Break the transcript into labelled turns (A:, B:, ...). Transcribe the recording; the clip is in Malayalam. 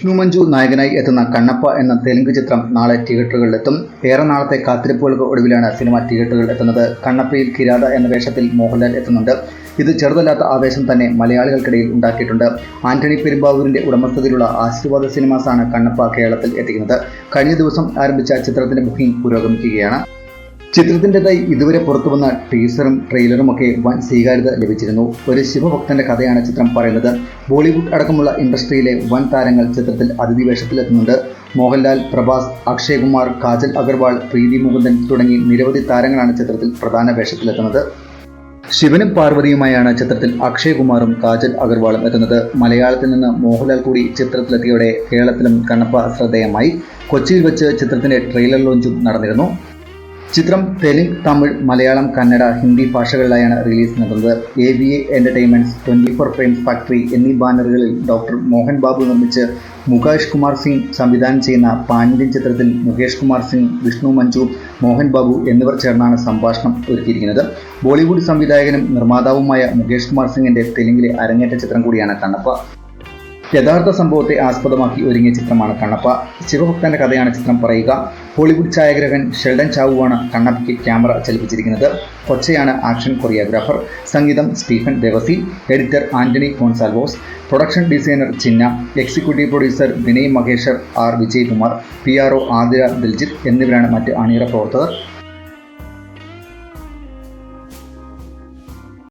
A: വിഷ്ണു മഞ്ജു നായകനായി എത്തുന്ന കണ്ണപ്പ എന്ന തെലുങ്ക് ചിത്രം നാളെ തിയേറ്ററുകളിലെത്തും. ഏറെ നാളത്തെ കാത്തിരിപ്പുകൾക്ക് ഒടുവിലാണ് സിനിമ തിയേറ്ററുകളിൽ എത്തുന്നത്. കണ്ണപ്പയിൽ കിരാത എന്ന വേഷത്തിൽ മോഹൻലാൽ എത്തുന്നുണ്ട്. ഇത് ചെറുതല്ലാത്ത ആവേശം തന്നെ മലയാളികൾക്കിടയിൽ ഉണ്ടാക്കിയിട്ടുണ്ട്. ആന്റണി പെരുമ്പാവൂരിന്റെ ഉടമസ്ഥതയിലുള്ള ആശീർവാദ സിനിമാസാണ് കണ്ണപ്പ കേരളത്തിൽ എത്തിക്കുന്നത്. കഴിഞ്ഞ ദിവസം ആരംഭിച്ച ചിത്രത്തിന്റെ ബുക്കിംഗ് പുരോഗമിക്കുകയാണ്. ചിത്രത്തിന്റെതായി ഇതുവരെ പുറത്തുവന്ന ടീസറും ട്രെയിലറും ഒക്കെ വൻ സ്വീകാര്യത ലഭിച്ചിരുന്നു. ഒരു ശിവഭക്തന്റെ കഥയാണ് ചിത്രം പറയുന്നത്. ബോളിവുഡ് അടക്കമുള്ള ഇൻഡസ്ട്രിയിലെ വൻ താരങ്ങൾ ചിത്രത്തിൽ അതിഥി വേഷത്തിലെത്തുന്നുണ്ട്. മോഹൻലാൽ പ്രഭാസ് അക്ഷയ് കുമാർ കാജൽ അഗർവാൾ പ്രീതി മുകുന്ദൻ തുടങ്ങി നിരവധി താരങ്ങളാണ് ചിത്രത്തിൽ പ്രധാന വേഷത്തിലെത്തുന്നത്. ശിവനും പാർവതിയുമായാണ് ചിത്രത്തിൽ അക്ഷയ് കുമാറും കാജൽ അഗർവാളും എത്തുന്നത്. മലയാളത്തിൽ നിന്ന് മോഹൻലാൽ കൂടി ചിത്രത്തിലെത്തിയോടെ കേരളത്തിലും കണ്ണപ്പ ശ്രദ്ധേയമായി. കൊച്ചിയിൽ വെച്ച് ചിത്രത്തിന്റെ ട്രെയിലർ ലോഞ്ചും നടന്നിരുന്നു. ചിത്രം തെലുങ്ക് തമിഴ് മലയാളം കന്നഡ ഹിന്ദി ഭാഷകളിലായാണ് റിലീസ് നടന്നത്. A V A entertainments twenty four frames factory എന്നീ ബാനറുകളിൽ ഡോക്ടർ മോഹൻ ബാബു നിർമ്മിച്ച് മുകേഷ് കുമാർ സിംഗ് സംവിധാനം ചെയ്യുന്ന പാണ്ഡ്യൻ ചിത്രത്തിൽ മുകേഷ് കുമാർ സിംഗ് വിഷ്ണു മഞ്ജു മോഹൻ ബാബു എന്നിവർ ചേർന്നാണ് സംഭാഷണം ഒരുക്കിയിരിക്കുന്നത്. ബോളിവുഡ് സംവിധായകനും നിർമ്മാതാവുമായ മുകേഷ് കുമാർ സിംഗിന്റെ തെലുങ്കിലെ അരങ്ങേറ്റ ചിത്രം കൂടിയാണ് കണ്ണപ്പ. യഥാർത്ഥ സംഭവത്തെ ആസ്പദമാക്കി ഒരുങ്ങിയ ചിത്രമാണ് കണ്ണപ്പ. ശിവഭക്തന്റെ കഥയാണ് ചിത്രം പറയുക. ഹോളിവുഡ് ഛായാഗ്രഹൻ ഷെൽഡൻ ചാവുവാണ് കണ്ണപ്പയ്ക്ക് ക്യാമറ ചലിപ്പിച്ചിരിക്കുന്നത്. കൊച്ചയാണ് ആക്ഷൻ കൊറിയോഗ്രാഫർ. സംഗീതം Stephen Devassy. Editor Antony Gonsalves production designer Chinna. Executive producer Vinay Maheshwar R. Vijaykumar P. R. O. Athira Diljith എന്നിവരാണ് മറ്റ് അണിയറ പ്രവർത്തകർ.